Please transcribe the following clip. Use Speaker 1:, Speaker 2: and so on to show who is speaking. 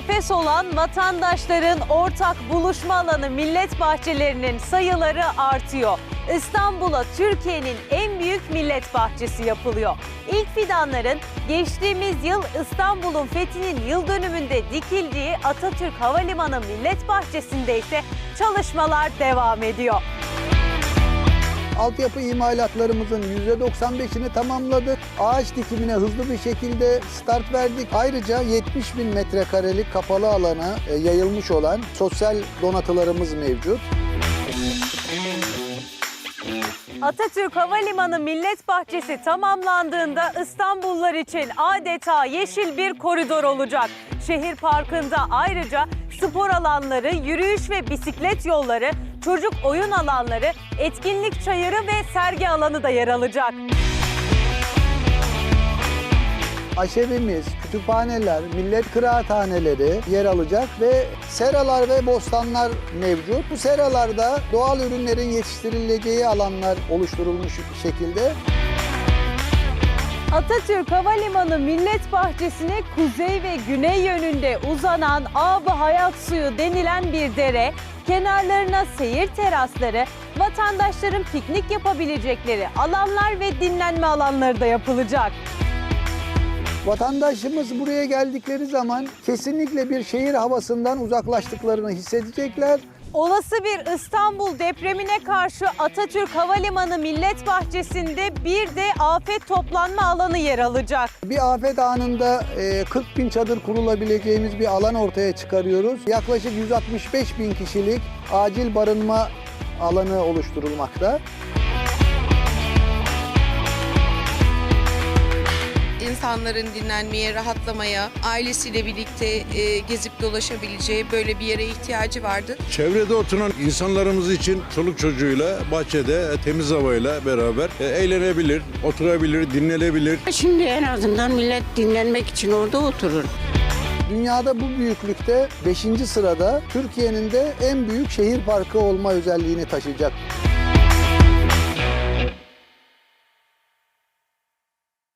Speaker 1: nefes olan vatandaşların ortak buluşma alanı millet bahçelerinin sayıları artıyor. İstanbul'a Türkiye'nin en büyük millet bahçesi yapılıyor. İlk fidanların geçtiğimiz yıl İstanbul'un fethinin yıl dönümünde dikildiği Atatürk Havalimanı Millet Bahçesi'nde ise çalışmalar devam ediyor.
Speaker 2: Altyapı imalatlarımızın %95'ini tamamladık. Ağaç dikimine hızlı bir şekilde start verdik. Ayrıca 70 bin metrekarelik kapalı alana e, yayılmış olan sosyal donatılarımız mevcut.
Speaker 1: Atatürk Havalimanı Millet Bahçesi tamamlandığında İstanbullular için adeta yeşil bir koridor olacak. Şehir parkında ayrıca spor alanları, yürüyüş ve bisiklet yolları, çocuk oyun alanları, etkinlik çayırı ve sergi alanı da yer alacak.
Speaker 2: Aşevimiz, kütüphaneler, millet kıraathaneleri yer alacak ve seralar ve bostanlar mevcut. Bu seralarda doğal ürünlerin yetiştirileceği alanlar oluşturulmuş şekilde
Speaker 1: Atatürk Havalimanı Millet Bahçesi'ne kuzey ve güney yönünde uzanan Ab-ı Hayat Suyu denilen bir dere, kenarlarına seyir terasları, vatandaşların piknik yapabilecekleri alanlar ve dinlenme alanları da yapılacak.
Speaker 2: Vatandaşımız buraya geldikleri zaman kesinlikle bir şehir havasından uzaklaştıklarını hissedecekler.
Speaker 1: Olası bir İstanbul depremine karşı Atatürk Havalimanı Millet Bahçesi'nde bir de afet toplanma alanı yer alacak.
Speaker 2: Bir afet anında e, 40 bin çadır kurulabileceğimiz bir alan ortaya çıkarıyoruz. Yaklaşık 165 bin kişilik acil barınma alanı oluşturulmakta.
Speaker 3: İnsanların dinlenmeye, rahatlamaya, ailesiyle birlikte e, gezip dolaşabileceği böyle bir yere ihtiyacı vardı.
Speaker 4: Çevrede oturan insanlarımız için çoluk çocuğuyla bahçede temiz havayla beraber e, eğlenebilir, oturabilir, dinlenebilir.
Speaker 5: Şimdi en azından millet dinlenmek için orada oturur.
Speaker 2: Dünyada bu büyüklükte 5. sırada Türkiye'nin de en büyük şehir parkı olma özelliğini taşıyacak.